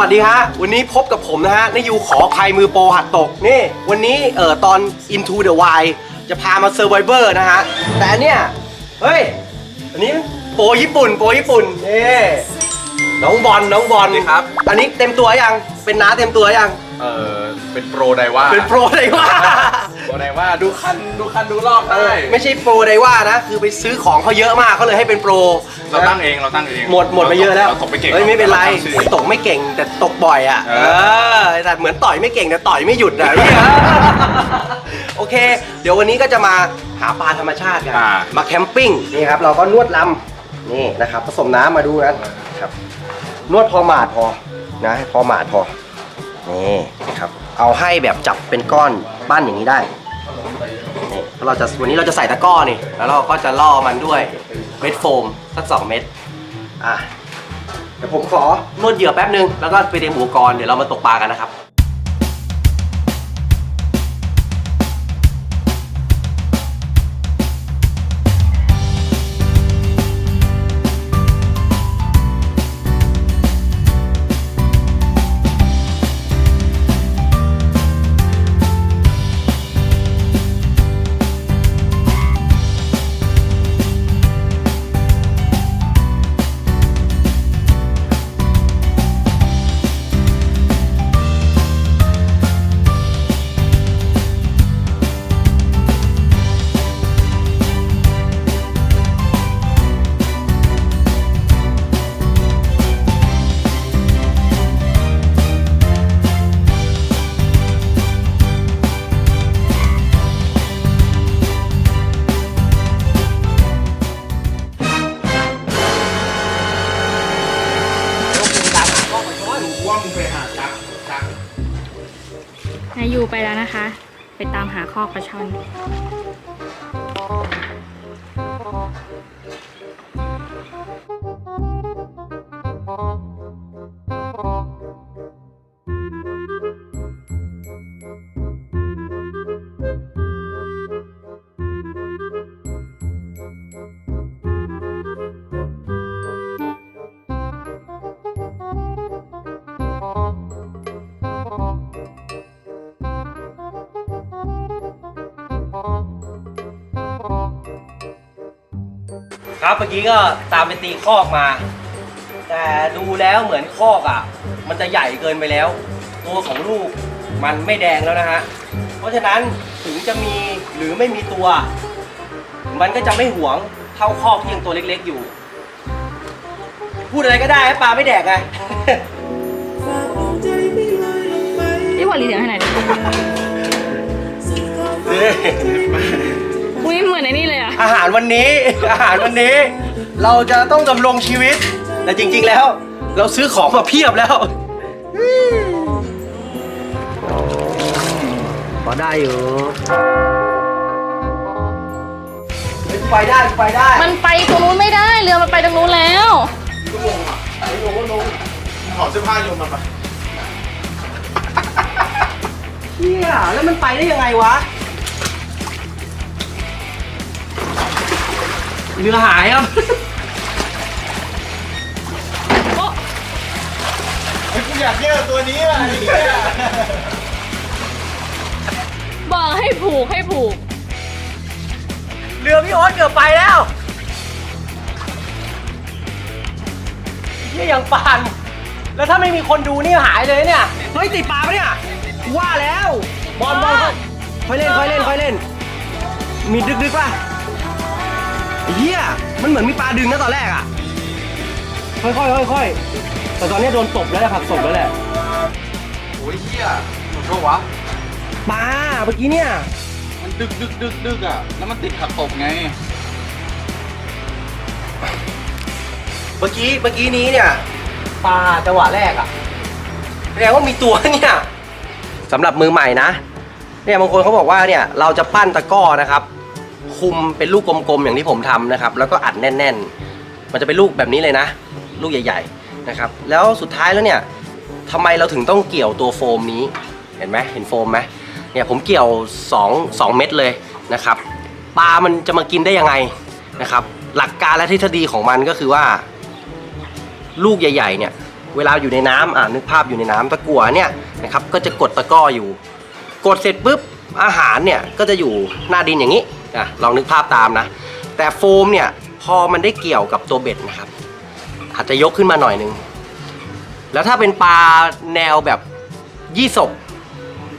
วัสดีฮะ วันนี้พบกับผมนะฮะนายยูขออภัยมือโปรหัดตก นี่ วันนี้เอ่อตอน Into the Wild จะพามา Survivor นะฮะ แต่อันเนี่ยเฮ้ย อันนี้โปรญี่ปุ่น โปรญี่ปุ่นนี่น้องบอล น้องบอลสวัสดีครับ อันนี้เต็มตัวยัง เป็นน้าเต็มตัวยัง เออเป็นโปรไดว่า เป็นโปรไดว่า โปรไดว่าดูคันดูคันดูลอกได้ไม่ใช่โปรไดว่านะ คือไปซื้อของเขาเยอะมากเขาเลยให้เป็นโปรเราตั้งเองเราตั้งเองหมดหมดไปเยอะแล้วเราตกไปเก่งเฮ้ยไม่เป็นไราตั้งชื่อตกไม่เก่งแต่ตกบ่อยอะเอเอออแต่เหมือนต่อยไม่เก่งแต่ต่อยไม่หยุดอะโอเค เดี๋ยววันนี้ก็จะมาหาปลาธรรมชาติกันอ่ามาแคมปิ้งนี่ครับเราก็นวดลำนี่นะครับผสมน้ำมาดูนะครับนวดพอหมาดพอนะพอหมาดพอนี่นะครับเอาให้แบบจับเป็นก้อนปั้นอย่างนี้ได้นี่ แล้วเราจะวันนี้เราจะใส่ตะกร้อนี่ แล้วเราก็จะล่อมันด้วยเม็ดโฟมสักสองเม็ดอะเดี๋ยวผมขอนวดเหยื่อแป๊บนึง แล้วก็ไปเตรียมอุปกรณ์เดี๋ยวเรามาตกปลากันนะครับ ไปตามหาคอกปลาช่อน ครับเมื่อกี้ก็ตามไปตีคอกมา แต่ดูแล้วเหมือนคอกอะ มันจะใหญ่เกินไปแล้ว ตัวของลูกมันไม่แดงแล้วนะฮะเพราะฉะนั้นถึงจะมีหรือไม่มีตัว มันก็จะไม่หวงเท่าคอกที่ยังตัวเล็กๆอยู่ พูดอะไรก็ได้ให้ปลาไม่แดกไงพี่บอลลีเสียงให้หน่อยดิอุ้ยเหมื อนไอ้นี่เลยอะอาหารวันนี้ อาหารวันนี้ เราจะต้องดำรงชีวิต แต่จริง ๆแล้ว เราซื้อของมาเพียบแล้วพอได้อยู่เฮ้ยไปได้ไปได้มันไปตรงนู้นไม่ได้เรือมันไปตรงนู้นแล้ว ขอเสื้อผ้าโยมมาปะ เนี่ยแล้วมันไปได้ยังไงวะ เรือหายครับเฮ้ยกูอยากเที่ยวตัวนี้ว่ะไอ้เหี้ยบอกให้ผูกให้ผูก เรือพี่โอ๊ตเกือบไปแล้วนี่ยังปาน แล้วถ้าไม่มีคนดูนี่หายเลยเนี่ย เฮ้ยติดปลาปะเนี่ย ว่าแล้ว บอลบอลค่อยเล่นค่อยเล่นค่อยเล่น มีดึกดึกๆป่ะไอ้ เหี้ยมันเหมือนมีปลาดึงนะตอนแรกอะ ค่อยค่อยค่อยค่อยๆแต่ตอนนี้โดนตบแล้วแหละผักตบแล้วแหละโอ้ยเหี้ยหนูโทษวะ ปลาเมื่อกี้เนี่ย มันดึกดึกดึกดึกอะ แล้วมันติดขัดตกไง เมื่อกี้เมื่อกี้นี้เนี่ยปลาจังหวะแรกอะแสดงว่ามีตัวเนี่ยสำหรับมือใหม่นะ เนี่ยบางคนเขาบอกว่าเนี่ยเราจะปั้นตะกร้อนะครับ คุมเป็นลูกกลมๆอย่างที่ผมทำนะครับ แล้วก็อัดแน่น ๆ มันจะเป็นลูกแบบนี้เลยนะ ลูกใหญ่ ๆนะครับ แล้วสุดท้ายแล้วเนี่ยทำไมเราถึงต้องเกี่ยวตัวโฟมนี้ เห็นไหมเห็นโฟมไหมเนี่ยผมเกี่ยว2 2เม็ดเลยนะครับปลามันจะมากินได้ยังไงนะครับ หลักการและทฤษฎีของมันก็คือว่า ลูกใหญ่ ๆ เนี่ย เวลาอยู่ในน้ำอ่านึกภาพอยู่ในน้ำตะกั่วเนี่ยนะครับ ก็จะกดตะก้ออยู่ กดเสร็จปุ๊บ อาหารเนี่ยก็จะอยู่หน้าดินอย่างนี้อะลองนึกภาพตามนะ แต่โฟมเนี่ยพอมันได้เกี่ยวกับตัวเบ็ดนะครับ อาจจะยกขึ้นมาหน่อยนึง แล้วถ้าเป็นปลาแนวแบบยี่สก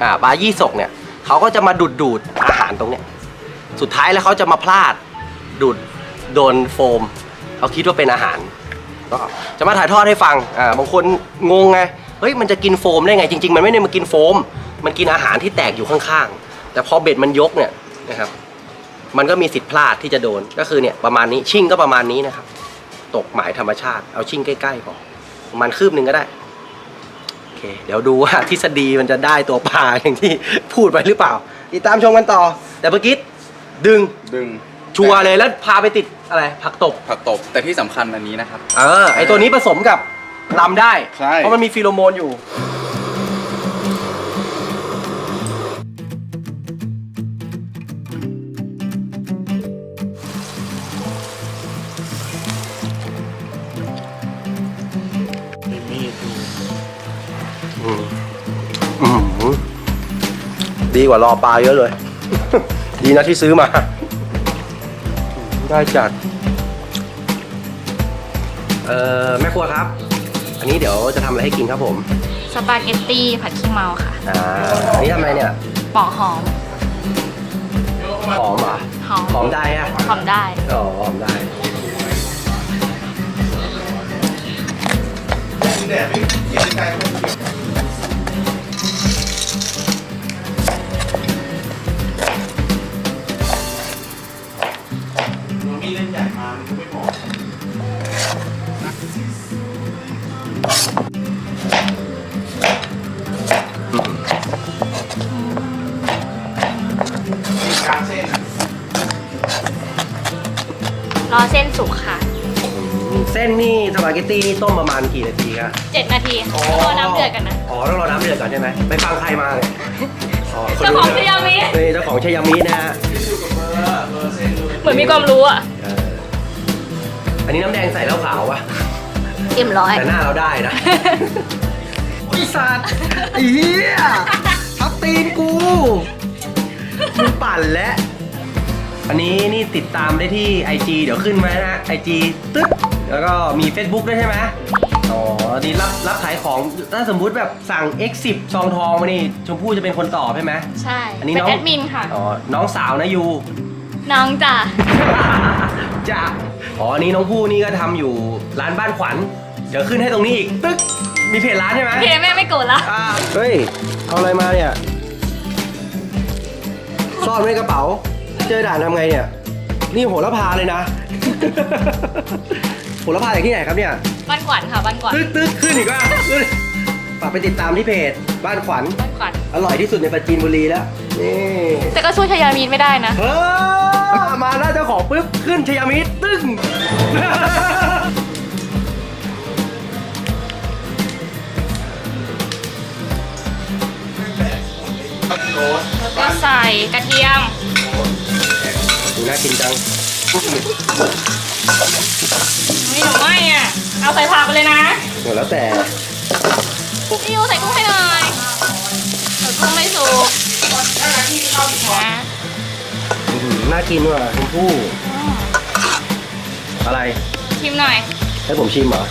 อ่าปลายี่สกเนี่ยเขาก็จะมาดูดดูดอาหารตรงเนี้ยสุดท้ายแล้วเขาจะมาพลาดดูดโดนโฟมเขาคิดว่าเป็นอาหารก็จะมาถ่ายทอดให้ฟังอ่าบางคนงงไงเฮ้ยมันจะกินโฟมได้ไงจริง ๆ มันไม่ได้มากินโฟม มันกินอาหารที่แตกอยู่ข้างๆ แต่พอเบ็ดมันยกเนี่ยนะครับ มันก็มีสิทธิ์พลาดที่จะโดน ก็คือเนี่ยประมาณนี้ชิ่งก็ประมาณนี้นะครับ ตกหมายธรรมชาติ เอาชิ่งใกล้ๆพอประมาณคืบหนึ่งก็ได้โอเค เดี๋ยวดูว่าทฤษฎีมันจะได้ตัวปลาอย่างที่พูดไปหรือเปล่า ติดตามชมกันต่อ แต่เมื่อกี้ดึงดึงชัวร์เลยแล้วพาไปติดอะไรผักตบ ผักตบ แต่ที่สำคัญอันนี้นะครับ เออไอตัวนี้ผสมกับลำได้ ใช่ เพราะมันมีฟีโรโมนอยู่ กว่ารอปลาเยอะเลย ดีนะที่ซื้อมา ได้จัด เอ่อแม่ครัวครับ อันนี้เดี๋ยวจะทำอะไรให้กินครับผมสปาเกตตี้ผัดขี้เมาค่ะอ่าอันนี้ทำอะไรเนี่ยปอกหอม หอมเหรอหอม หอมได้อะหอมได้ อ๋อหอมได้ ตตี้นี่ต้มประมาณกี่นาทีครับ7นาทีอ๋อรอน้ำเดือดกันนะอ๋อต้องรอน้ำเดือดก่อนใช่ไหมไปฟังใครมาเนี่ยอ๋อคนเจ้าของชายามินี่เจ้าของชายามินะฮะเบอร์เบอร์เส้นด้วยเหมือนมีความรู้อะเอออันนี้น้ำแดงใส่แล้วขาวปะเอ็มร้อยแต่หน้าเราได้นะ ไอสัตว์ไอ้เหี้ยทับตีนกูมึงปั่นแล้ว อันนี้นี่ติดตามได้ที่ IG เดี๋ยวขึ้นไว้นะ IG ตึ๊ด แล้วก็มี Facebook ด้วยใช่ไหมอ๋อนี่รับรับขายของถ้าสมมุติแบบสั่ง X10 ซองทองมานี่ชมพู่จะเป็นคนตอบใช่ไหม ใช่อันนี้เป็นน้อง แอดมินค่ะ อ๋อน้องสาวนะยู น้องจ้ะจ้ะอ๋ออันนี้น้องผู้นี่ก็ทำอยู่ร้านบ้านขวัญ เดี๋ยวขึ้นให้ตรงนี้อีก ตึ๊ก มีเพจร้านใช่ไหมพี่แม่ไม่โกรธละอ่าเฮ้ย เอาอะไรมาเนี่ย ซ่อนไว้ในกระเป๋า เจอด่านทำไงเนี่ย นี่โหระพาเลยนะ โหระพาจากที่ไหนครับเนี่ยบ้านขวัญค่ะบ้านขวัญตึ๊กตึ๊กขึ้นอีกว่าขึ้นฝากไปติดตามที่เพจบ้านขวัญบ้านขวัญอร่อยที่สุดในปราจีนบุรีแล้วนี่แต่ก็สู้ชายามีนไม่ได้นะเฮ้ยมาหน้าเจ้าของปุ๊บขึ้นชยามิตรตึ้งก็ใส่กระเทียมดูน่ากินจังนี่หนูไม่อะ เอาใส่ผักไปเลยนะหมดแล้วแต่พี่ยูใส่กุ้งให้หน่อยใส่กุ้งไม่สุกนะอื้อหือน่ากินว่ะชมพู่อะไร ชิมหน่อย ให้ผมชิมเหรอ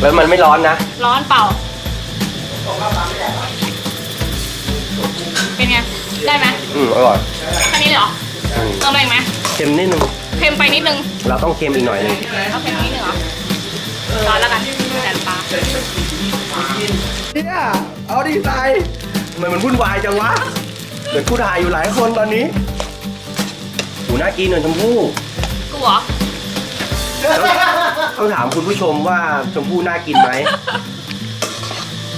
แล้วมันไม่ร้อนนะ ร้อนเปล่า เป็นไง ได้ไหมอืมอร่อยแค่นี้เลยเหรออืมเติมอะไรอีกไหมเค็มนิดนึงเค็มไปนิดนึงเราต้องเค็มอีกหน่อยหนึงเอาเค็มนิดนึงเหรอร้อนแล้วกันแต่ปลาเนี่ยเอาดีใจทำไมมันวุ่นวายจังวะเหมือนกูถ่ายอยู่หลายคนตอนนี้หูน่ากินหน่อยชมพู่กูเหรอต้องถามคุณผู้ชมว่าชมพู่น่ากินไหม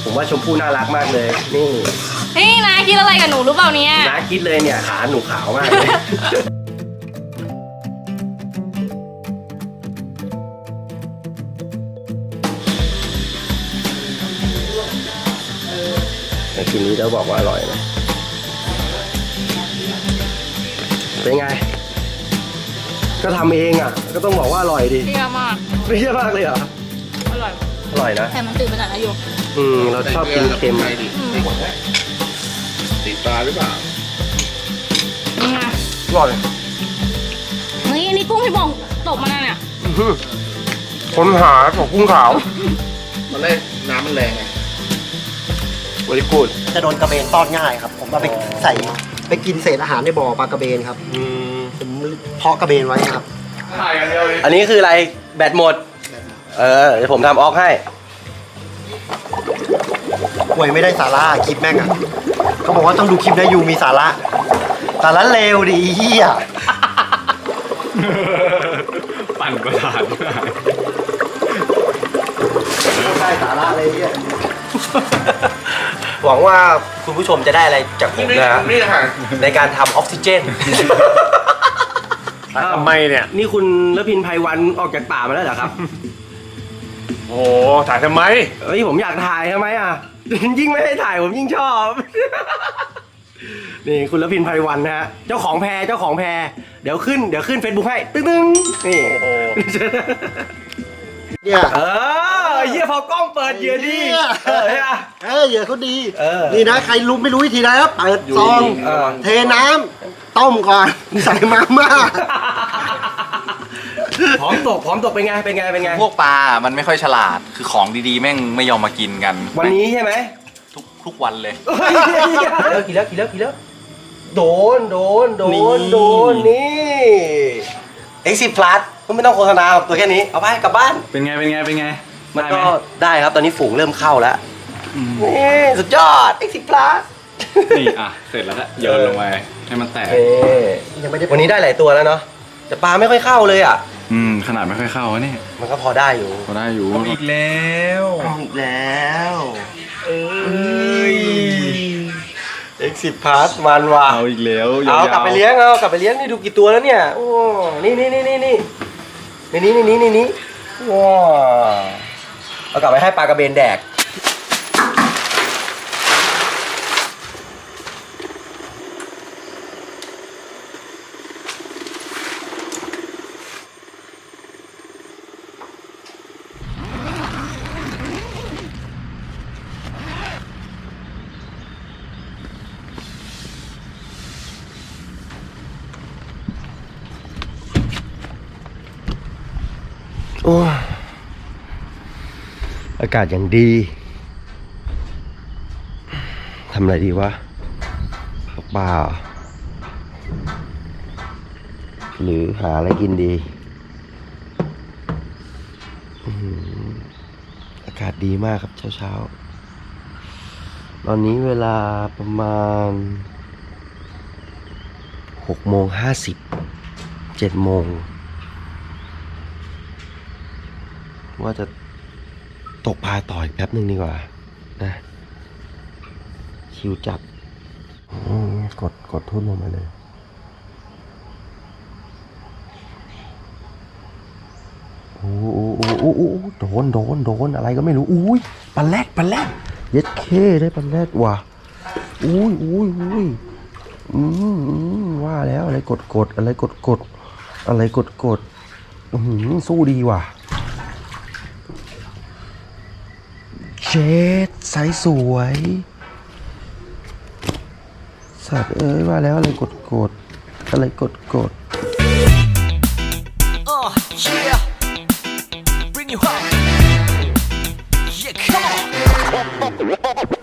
ผมว่าชมพู่น่ารักมากเลย นี่เฮ้ยนายคิดอะไรกับหนูรู้เปล่าเนี่ย น้าคิดเลยเนี่ยขาหนูขาวมากเลย แต่ทีนี้จะบอกว่าอร่อยนะเป็นไง ก็ทำเองอะ ก็ต้องบอกว่าอร่อยดิเปรี้ยวมาก ไม่ใช่มากเลยเหรอ อร่อย อร่อยนะ แต่มันตื่นไปหน่อยนะโยอืม เราชอบกินเค็มใส่ดิติดปลาหรือเปล่านี่ไงอร่อยนี่นี่กุ้งที่บอกตกมาแล้วเนี่ย คนหาของกุ้งขาวตอนแรกน้ำมันแรงไง บริกูดจะโดนกระเบนต้อนง่ายครับ ผมเอาไปใส่ไปกินเศษอาหารในบ่อปลากระเบนครับอืมผมเพาะกระเบนไว้ครับถ่ายกันเดียวเลยอันนี้คืออะไรแบตหมด เออเดี๋ยวผมทำออกให้ป่วยไม่ได้สาระคลิปแม่งอะเขาบอกว่าต้องดูคลิปนะยูมีสาระสาระเลวดิเฮียปั่นประสาทได้สาระเลยเฮีย หวังว่าคุณผู้ชมจะได้อะไรจากผมนะฮะนี่ค่ะในการทำออกซิเจน ทำไมเนี่ย นี่คุณละพินไพวันออกจากป่ามาแล้วเหรอครับ โอ้ถ่ายทำไมเอ้ยผมอยากถ่ายทำไมอะ ยิ่งไม่ให้ถ่ายผมยิ่งชอบ นี่คุณละพินไพวันนะฮะเจ้าของแพรเจ้าของแพรเดี๋ยวขึ้นเดี๋ยวขึ้นเฟซบุ๊กให้ตึ้งตึ้งนี่ โอ้เนี่ย เออ เฮียพอกล้องเปิดเหยื่อดีเหี้ยเออใช่ปะ เออเหยื่อเขาดี เออนี่นะ ใครรู้ไม่รู้วิธีนะครับเปิดซองเออ เทน้ำต้มก่อน ใส่มาม่า พร้อมตกพร้อมตกเป็นไงเป็นไงเป็นไงพวกปลา มันไม่ค่อยฉลาด คือของดีๆ แม่งไม่ยอมมากินกันวันนี้ใช่ไหมทุกทุกวันเลยเลิกกินแล้วกินแล้วกินแล้วโดนโดนโดนี่นโดนนี่ X10 Plus ก็ไม่ต้องโฆษณาหรอกตัวแค่นี้เอาไปกลับบ้านเป็นไงเป็นไงเป็นไง มันได้ไหก็ได้ครับตอนนี้ฝูงเริ่มเข้าแล้วอืมนี่สุดยอด X10 Plus นี่อะ เสร็จแล้วก็โยนลงไปให้มันแตกเอ้ยังไม่ได้วันนี้ได้หลายตัวแล้วเนาะแต่ปลาไม่ค่อยเข้าเลยอะ อืม ขนาดไม่ค่อยเข้าวะเนี่ย มันก็พอได้อยู่ พอได้อยู่อีกแล้วเอาอีกแล้วเอ้ย X10 Plus มันว่ะเอาอีกแล้วเอากลับไปเลี้ยงเอากลับไปเลี้ยงนี่ดูกี่ตัวแล้วเนี่ย โอ้ นี่นี่นี่นี่นี่ในนี้ในนี้ในนี้ว้า เอากลับไปให้ปลากระเบนแดกากาศอย่างดีทำอะไรดีวะตกปลาหรือหาอะไรกินดีอากาศดีมากครับเช้าเช้าๆตอนนี้เวลาประมาณหกโมงห้าสิบเจ็ดโมง ว่าจะ ตกปลาต่ออีกแป๊บหนึ่งดีกว่า นะ คิวจัดอืมกดกดทุ่นลงมาเลยโอ้โหโอ้โหโอ้โหโอ้โหโดนโดนโดนอะไรก็ไม่รู้อุ้ยปลาแรดปลาแรดเย็ดเคได้ปลาแรดว่ะอุ้ยอุ้ยอุ้ยอืมอืมว่าแล้วอะไรกดกดอะไรกดกดอะไรกดกดอืมสู้ดีว่ะ เชดไซส์สวย สัตว์เอ้ยว่าแล้วอะไรกดกดอะไรกดกด Uh, yeah. Bring you up. Yeah, come on.